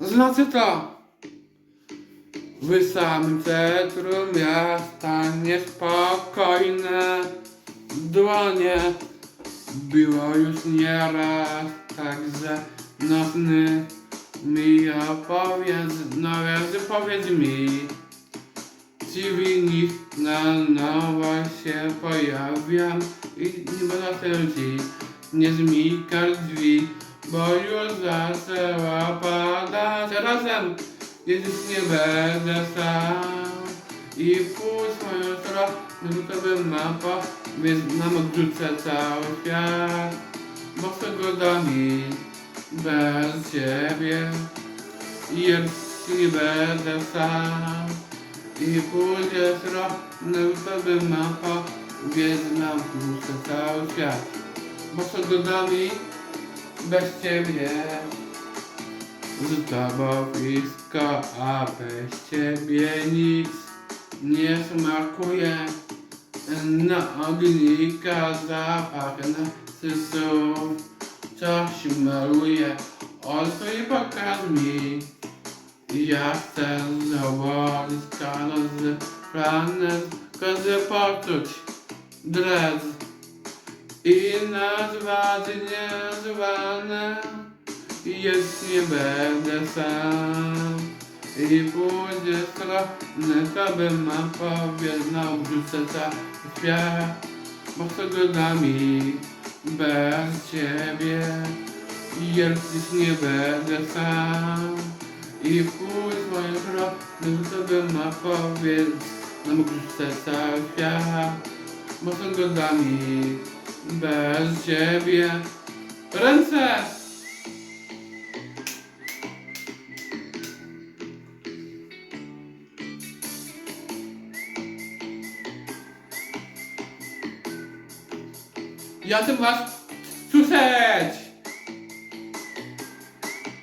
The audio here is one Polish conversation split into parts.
Znaczy to. W samym centrum miasta niespokojne dłonie. Było już nieraz, także nocny mi opowiedz, no więc powiedz mi, ci winni na nowo się pojawiam i nie będę ci nie zmykać drzwi, bo już zaczęła padać razem, kiedyś nie będę sam. I pójdź moją stronę, to bym mapa, więc nam odrzucę cały świat, bo tego mi bez ciebie już nie będę sam. I pójdzie strony to bym mapa, więc nam odrzucę cały świat, bo z tego mi bez ciebie z blisko, a bez ciebie nic nie smakuje. Na ognika zapach narcysów coś maluje. Otwórz i pokaż mi. Ja chcę założyć kanał z planet, każdy poczuć dres i nazwać niezwane. Nie będę sam. I pójdzie strony, to bym mam powiedział, wrzucę cały świat, bo co godami bez ciebie? Już nie będę sam. I pójdź moją drogą, to bym ma powiedział, wrzucę cały świat, bo co godami bez ciebie ręce! Ja chcę was słyszeć!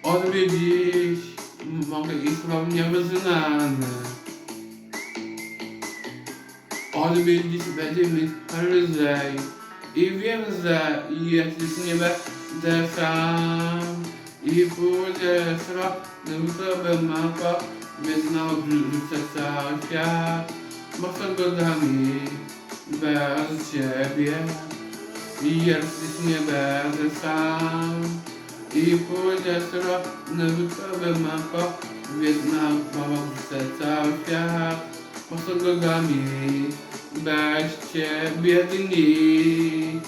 Odwiedzić mogę iść wam niewyznane. Odwiedzić będzie mi lżej. I wiem, że jeśli nie będę sam i pójdę to bym mapa, więc na odrzucę cały świat, bo są godami bez ciebie. I jeśli nie będę sam i pójdę strony wyprawy mapa, więc na pomocy cały świat, po drogami bez ciebie dni.